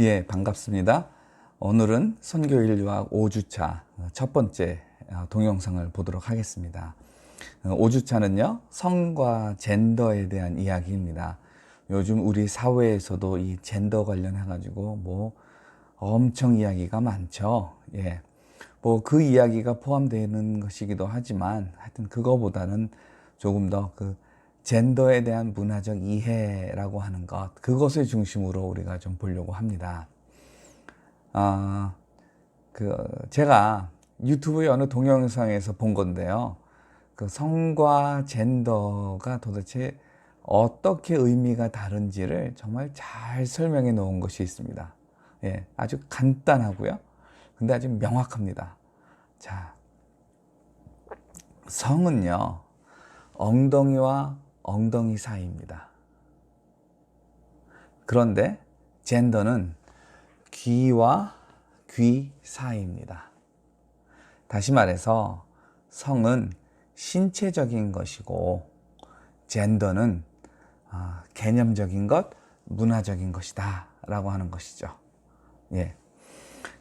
예, 반갑습니다. 오늘은 선교일 유학 5주차 첫 번째 어, 동영상을 보도록 하겠습니다. 5주차는요, 성과 젠더에 대한 이야기입니다. 요즘 우리 사회에서도 이 젠더 관련해가지고 뭐 엄청 이야기가 많죠. 예. 뭐 그 이야기가 포함되는 것이기도 하지만 하여튼 그거보다는 조금 더그 젠더에 대한 문화적 이해라고 하는 것, 그것을 중심으로 우리가 좀 보려고 합니다. 아, 그, 제가 유튜브의 어느 동영상에서 본 건데요. 그 성과 젠더가 도대체 어떻게 의미가 다른지를 정말 잘 설명해 놓은 것이 있습니다. 예, 아주 간단하고요. 근데 아주 명확합니다. 자, 성은요, 엉덩이와 엉덩이 사이입니다. 그런데 젠더는 귀와 귀 사이입니다. 다시 말해서 성은 신체적인 것이고 젠더는 아, 개념적인 것, 문화적인 것이다 라고 하는 것이죠. 예.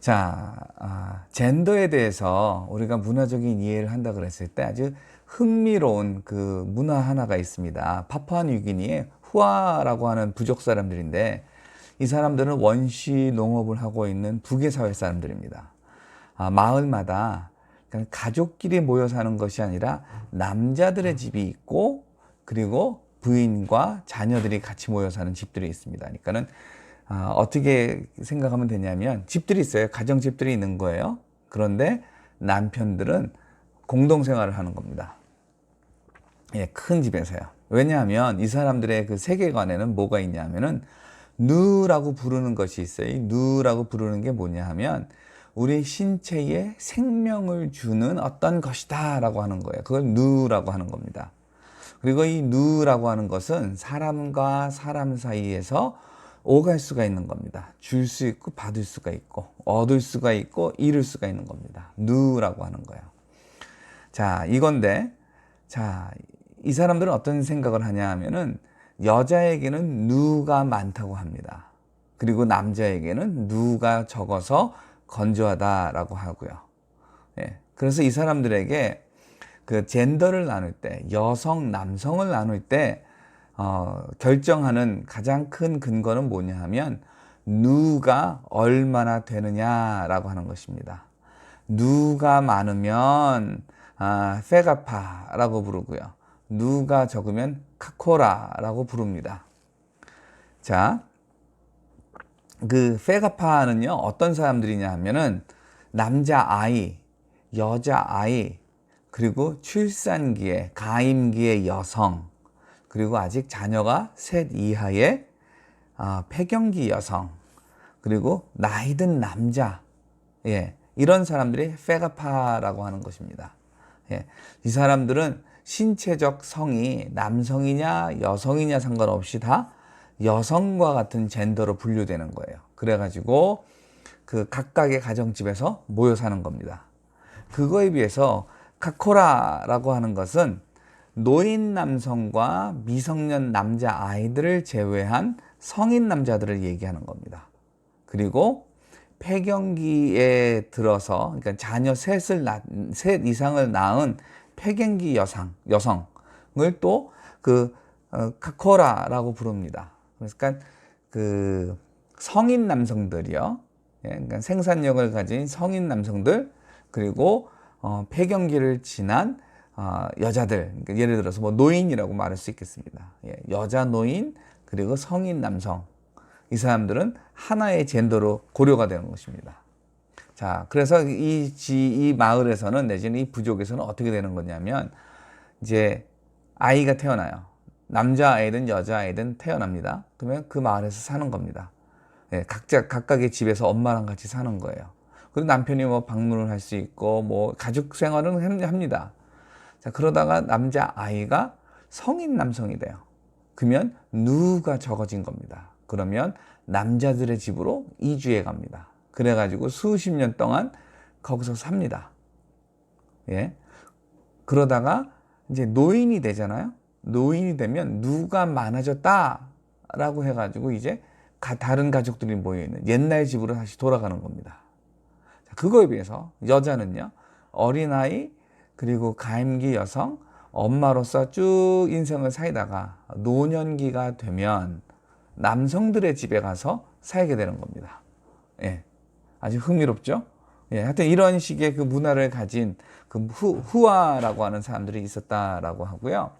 자, 아, 젠더에 대해서 우리가 문화적인 이해를 한다 그랬을 때 아주 흥미로운 그 문화 하나가 있습니다. 파푸아뉴기니의 후아라고 하는 부족 사람들인데 이 사람들은 원시 농업을 하고 있는 북의 사회 사람들입니다. 아, 마을마다 가족끼리 모여 사는 것이 아니라 남자들의 집이 있고 그리고 부인과 자녀들이 같이 모여 사는 집들이 있습니다. 그러니까는 아, 어떻게 생각하면 되냐면 집들이 있어요. 가정집들이 있는 거예요. 그런데 남편들은 공동생활을 하는 겁니다. 예, 큰 집에서요. 왜냐하면 이 사람들의 그 세계관에는 뭐가 있냐면은 누라고 부르는 것이 있어요. 이 누라고 부르는 게 뭐냐 하면 우리 신체에 생명을 주는 어떤 것이다 라고 하는 거예요. 그걸 누라고 하는 겁니다. 그리고 이 누라고 하는 것은 사람과 사람 사이에서 오갈 수가 있는 겁니다. 줄 수 있고 받을 수가 있고 얻을 수가 있고 잃을 수가 있는 겁니다. 누라고 하는 거예요. 자, 이건데 자, 이 사람들은 어떤 생각을 하냐 하면은 여자에게는 누가 많다고 합니다. 그리고 남자에게는 누가 적어서 건조하다라고 하고요. 예. 그래서 이 사람들에게 그 젠더를 나눌 때, 여성, 남성을 나눌 때, 어, 결정하는 가장 큰 근거는 뭐냐 하면, 누가 얼마나 되느냐라고 하는 것입니다. 누가 많으면, 아, 페가파라고 부르고요. 누가 적으면 카코라라고 부릅니다. 자, 그 페가파는요 어떤 사람들이냐 하면은 남자 아이, 여자 아이, 그리고 출산기에 가임기의 여성, 그리고 아직 자녀가 셋 이하의 아, 폐경기 여성, 그리고 나이 든 남자, 예, 이런 사람들이 페가파라고 하는 것입니다. 예, 이 사람들은 신체적 성이 남성이냐 여성이냐 상관없이 다 여성과 같은 젠더로 분류되는 거예요. 그래가지고 그 각각의 가정집에서 모여 사는 겁니다. 그거에 비해서 카코라라고 하는 것은 노인 남성과 미성년 남자 아이들을 제외한 성인 남자들을 얘기하는 겁니다. 그리고 폐경기에 들어서 그러니까 자녀 셋을 낳, 셋 이상을 낳은 폐경기 여성 여성을 또그 어, 카코라라고 부릅니다. 그러니까 그 성인 남성들이요. 예, 그러니까 생산력을 가진 성인 남성들 그리고 어, 폐경기를 지난 어, 여자들 그러니까 예를 들어서 뭐 노인이라고 말할 수 있겠습니다. 예, 여자 노인 그리고 성인 남성 이 사람들은 하나의 젠더로 고려가 되는 것입니다. 자, 그래서 이, 지, 이 마을에서는 내지는 이 부족에서는 어떻게 되는 거냐면 이제 아이가 태어나요. 남자아이든 여자아이든 태어납니다. 그러면 그 마을에서 사는 겁니다. 예, 각자, 각각의 집에서 엄마랑 같이 사는 거예요. 그리고 남편이 뭐 방문을 할 수 있고 뭐 가족 생활은 합니다. 자, 그러다가 남자아이가 성인 남성이 돼요. 그러면 누가 적어진 겁니다. 그러면 남자들의 집으로 이주해 갑니다. 그래가지고 수십 년 동안 거기서 삽니다. 예. 그러다가 이제 노인이 되잖아요. 노인이 되면 누가 많아졌다 라고 해가지고 이제 가, 다른 가족들이 모여 있는 옛날 집으로 다시 돌아가는 겁니다. 자, 그거에 비해서 여자는요 어린아이 그리고 가임기 여성 엄마로서 쭉 인생을 살다가 노년기가 되면 남성들의 집에 가서 살게 되는 겁니다. 예. 아주 흥미롭죠? 예. 하여튼 이런 식의 그 문화를 가진 그 후, 후화라고 하는 사람들이 있었다라고 하고요.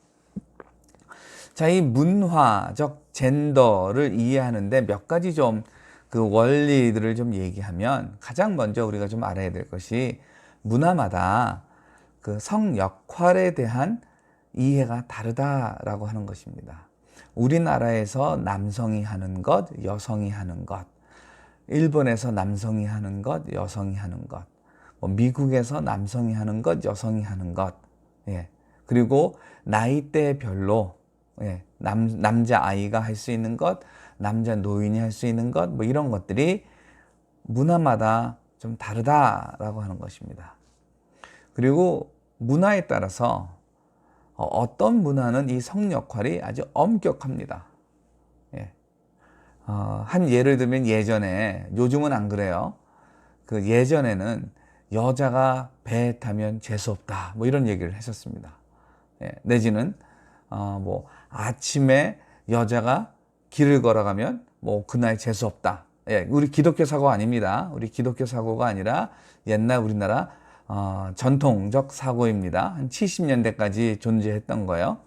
자, 이 문화적 젠더를 이해하는데 몇 가지 좀 그 원리들을 좀 얘기하면 가장 먼저 우리가 좀 알아야 될 것이 문화마다 그 성 역할에 대한 이해가 다르다라고 하는 것입니다. 우리나라에서 남성이 하는 것, 여성이 하는 것, 일본에서 남성이 하는 것, 여성이 하는 것, 뭐 미국에서 남성이 하는 것, 여성이 하는 것, 예. 그리고 나이대별로 예. 남, 남자 아이가 할 수 있는 것, 남자 노인이 할 수 있는 것, 뭐 이런 것들이 문화마다 좀 다르다라고 하는 것입니다. 그리고 문화에 따라서 어, 어떤 문화는 이 성 역할이 아주 엄격합니다. 예. 어, 한 예를 들면 예전에, 요즘은 안 그래요. 그 예전에는 여자가 배에 타면 재수 없다. 뭐 이런 얘기를 했었습니다. 예. 내지는, 어, 뭐, 아침에 여자가 길을 걸어가면 뭐 그날 재수 없다. 예, 우리 기독교 사고 아닙니다. 우리 기독교 사고가 아니라 옛날 우리나라 어, 전통적 사고입니다. 한 70년대까지 존재했던 거예요.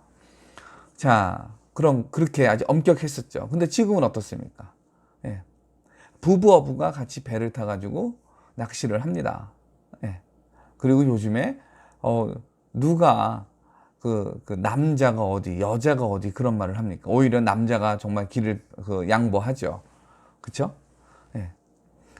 자, 그럼 그렇게 아주 엄격했었죠. 근데 지금은 어떻습니까? 예. 부부어부가 같이 배를 타가지고 낚시를 합니다. 예. 그리고 요즘에 어, 누가 그, 그 남자가 어디, 여자가 어디 그런 말을 합니까? 오히려 남자가 정말 길을 그 양보하죠. 그쵸? 예.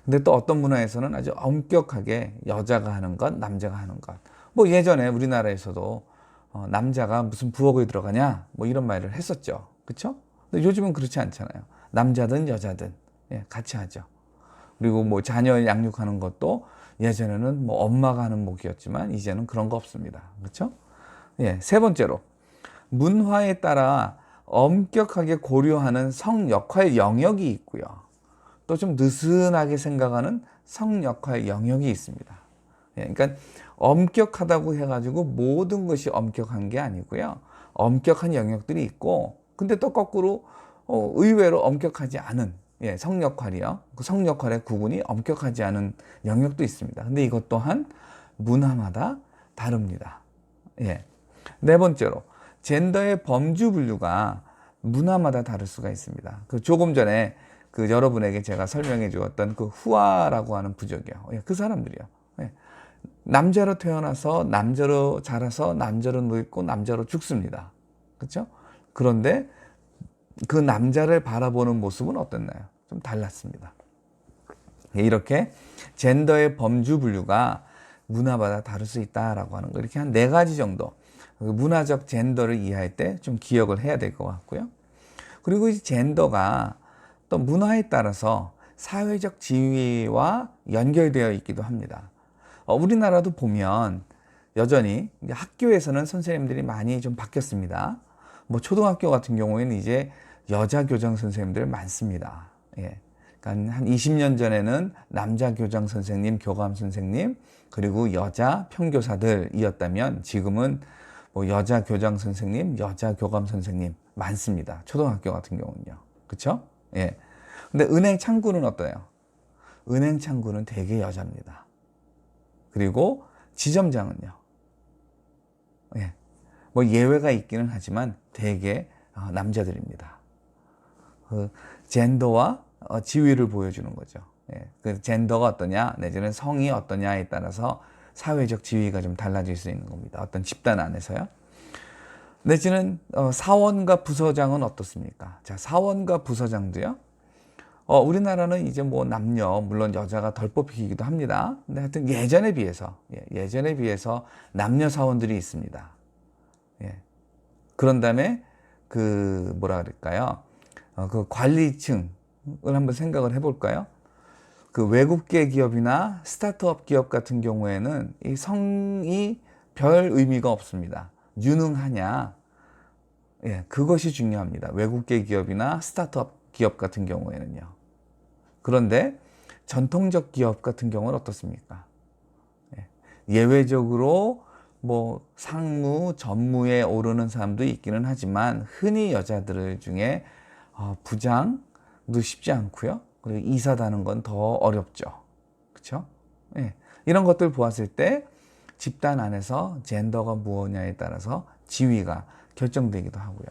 근데 또 어떤 문화에서는 아주 엄격하게 여자가 하는 것, 남자가 하는 것. 뭐 예전에 우리나라에서도 어, 남자가 무슨 부엌에 들어가냐, 뭐 이런 말을 했었죠. 그쵸? 근데 요즘은 그렇지 않잖아요. 남자든 여자든, 예, 같이 하죠. 그리고 뭐 자녀 양육하는 것도 예전에는 뭐 엄마가 하는 목이었지만 이제는 그런 거 없습니다. 그렇죠? 예, 세 번째로 문화에 따라 엄격하게 고려하는 성 역할 영역이 있고요. 또 좀 느슨하게 생각하는 성 역할 영역이 있습니다. 예, 그러니까 엄격하다고 해가지고 모든 것이 엄격한 게 아니고요. 엄격한 영역들이 있고, 근데 또 거꾸로 어, 의외로 엄격하지 않은 예, 성 역할이요. 그 성 역할의 구분이 엄격하지 않은 영역도 있습니다. 근데 이것 또한 문화마다 다릅니다. 예. 네 번째로 젠더의 범주 분류가 문화마다 다를 수가 있습니다. 그 조금 전에 그 여러분에게 제가 설명해 주었던 그 후아라고 하는 부족이요. 예, 그 사람들이요. 예. 남자로 태어나서 남자로 자라서 남자로 늙고 남자로 죽습니다. 그렇죠? 그런데 그 남자를 바라보는 모습은 어땠나요? 좀 달랐습니다. 예, 이렇게 젠더의 범주 분류가 문화마다 다를 수 있다라고 하는 거 이렇게 한 네 가지 정도 그 문화적 젠더를 이해할 때 좀 기억을 해야 될 것 같고요. 그리고 이 젠더가 또 문화에 따라서 사회적 지위와 연결되어 있기도 합니다. 어, 우리나라도 보면 여전히 학교에서는 선생님들이 많이 좀 바뀌었습니다. 뭐 초등학교 같은 경우에는 이제 여자 교장 선생님들 많습니다. 예. 그러니까 한 20년 전에는 남자 교장 선생님, 교감 선생님, 그리고 여자 평교사들이었다면 지금은 뭐 여자 교장 선생님, 여자 교감 선생님 많습니다. 초등학교 같은 경우는요. 그쵸? 예. 근데 은행 창구는 어떠요? 은행 창구는 대개 여자입니다. 그리고 지점장은요. 예. 뭐 예외가 있기는 하지만 대개 어, 남자들입니다. 그 젠더와 어, 지위를 보여주는 거죠. 예. 그 젠더가 어떠냐, 내지는 성이 어떠냐에 따라서 사회적 지위가 좀 달라질 수 있는 겁니다. 어떤 집단 안에서요. 내지는 어, 사원과 부서장은 어떻습니까? 자, 사원과 부서장도요. 어, 우리나라는 이제 뭐 남녀 물론 여자가 덜 뽑히기도 합니다. 근데 하여튼 예전에 비해서 예, 전에 비해서 남녀 사원들이 있습니다. 예. 그런 다음에 그 뭐라 그럴까요? 어, 그 관리층을 한번 생각을 해볼까요? 그 외국계 기업이나 스타트업 기업 같은 경우에는 이 성이 별 의미가 없습니다. 유능하냐. 예, 그것이 중요합니다. 외국계 기업이나 스타트업 기업 같은 경우에는요. 그런데 전통적 기업 같은 경우는 어떻습니까? 예. 예외적으로 뭐 상무, 전무에 오르는 사람도 있기는 하지만 흔히 여자들 중에 어, 부장도 쉽지 않고요. 그리고 이사 다는 건 더 어렵죠. 그렇죠? 예. 이런 것들 보았을 때 집단 안에서 젠더가 무엇냐에 따라서 지위가 결정되기도 하고요.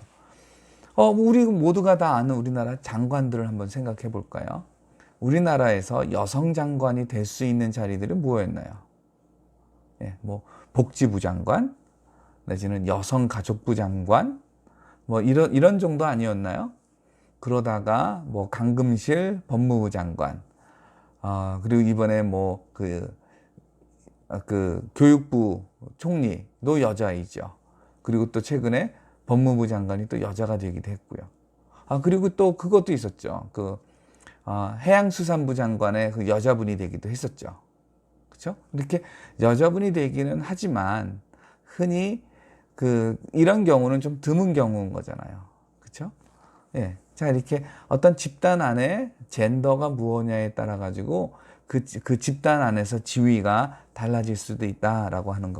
어, 우리 모두가 다 아는 우리나라 장관들을 한번 생각해 볼까요? 우리나라에서 여성 장관이 될 수 있는 자리들이 뭐였나요? 예, 뭐 복지부 장관, 내지는 여성가족부 장관, 뭐 이런 이런 정도 아니었나요? 그러다가 뭐 강금실 법무부 장관, 아 그리고 이번에 뭐그 그 교육부 총리도 여자이죠. 그리고 또 최근에 법무부 장관이 또 여자가 되기도 했고요. 아 그리고 또 그것도 있었죠. 그 아, 해양수산부 장관의 그 여자분이 되기도 했었죠. 그렇죠? 이렇게 여자분이 되기는 하지만 흔히 그 이런 경우는 좀 드문 경우인 거잖아요. 그렇죠? 예. 자, 이렇게 어떤 집단 안에 젠더가 무엇냐에 따라 가지고 그, 그 집단 안에서 지위가 달라질 수도 있다라고 하는 거.